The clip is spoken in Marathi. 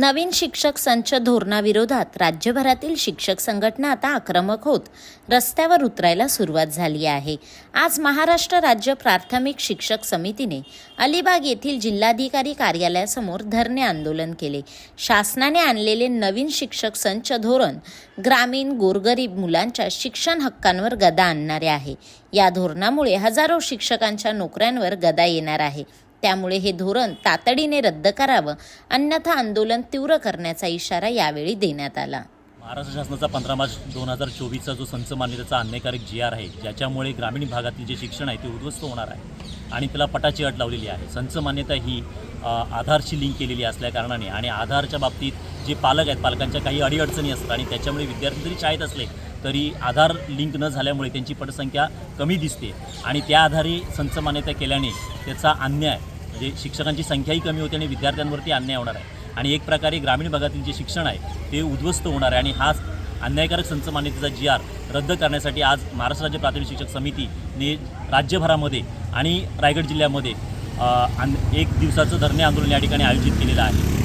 नवीन शिक्षक संच धोरणाविरोधात राज्यभरातील शिक्षक संघटना आता आक्रमक होत रस्त्यावर उतरायला सुरुवात झाली आहे. आज महाराष्ट्र राज्य प्राथमिक शिक्षक समितीने अलिबाग येथील जिल्हाधिकारी कार्यालयासमोर धरणे आंदोलन केले. शासनाने आणलेले नवीन शिक्षक संच धोरण ग्रामीण गोरगरीब मुलांच्या शिक्षण हक्कांवर गदा आणणारे आहे. या धोरणामुळे हजारो शिक्षकांच्या नोकऱ्यांवर गदा येणार आहे. त्यामुळे हे धोरण तातडीने रद्द करावं अन्यथा आंदोलन तीव्र करण्याचा इशारा यावेळी देण्यात आला. महाराष्ट्र शासनाचा पंधरा मार्च दोन हजार चोवीसचा जो संच मान्यतेचा अन्यायकारक जी आर आहे ज्याच्यामुळे ग्रामीण भागातील जे शिक्षण आहे ते उद्ध्वस्त होणार आहे आणि त्याला पटाची अट लावलेली आहे. संच मान्यता ही आधारशी लिंक केलेली असल्या कारणाने आणि आधारच्या बाबतीत जे पालक आहेत पालकांच्या काही अडीअडचणी असतात आणि त्याच्यामुळे विद्यार्थी जरी शाळेत असले तरी आधार लिंक न झाल्यामुळे त्यांची पटसंख्या कमी दिसते आणि त्या आधारे संच मान्यता केल्याने त्याचा अन्याय जे शिक्षकांची संख्याही कमी होते आणि विद्यार्थ्यांवरती अन्याय होणार आहे. आणि एक प्रकारे ग्रामीण भागातील जे शिक्षण आहे ते उद्ध्वस्त होणार आहे. आणि हा अन्यायकारक संच मान्यतेचा जी आर रद्द करण्यासाठी आज महाराष्ट्र राज्य प्राथमिक शिक्षक समितीने राज्यभरामध्ये आणि रायगड जिल्ह्यामध्ये आन- एक दिवसाचं धरणे आंदोलन या ठिकाणी आयोजित केलेलं आहे.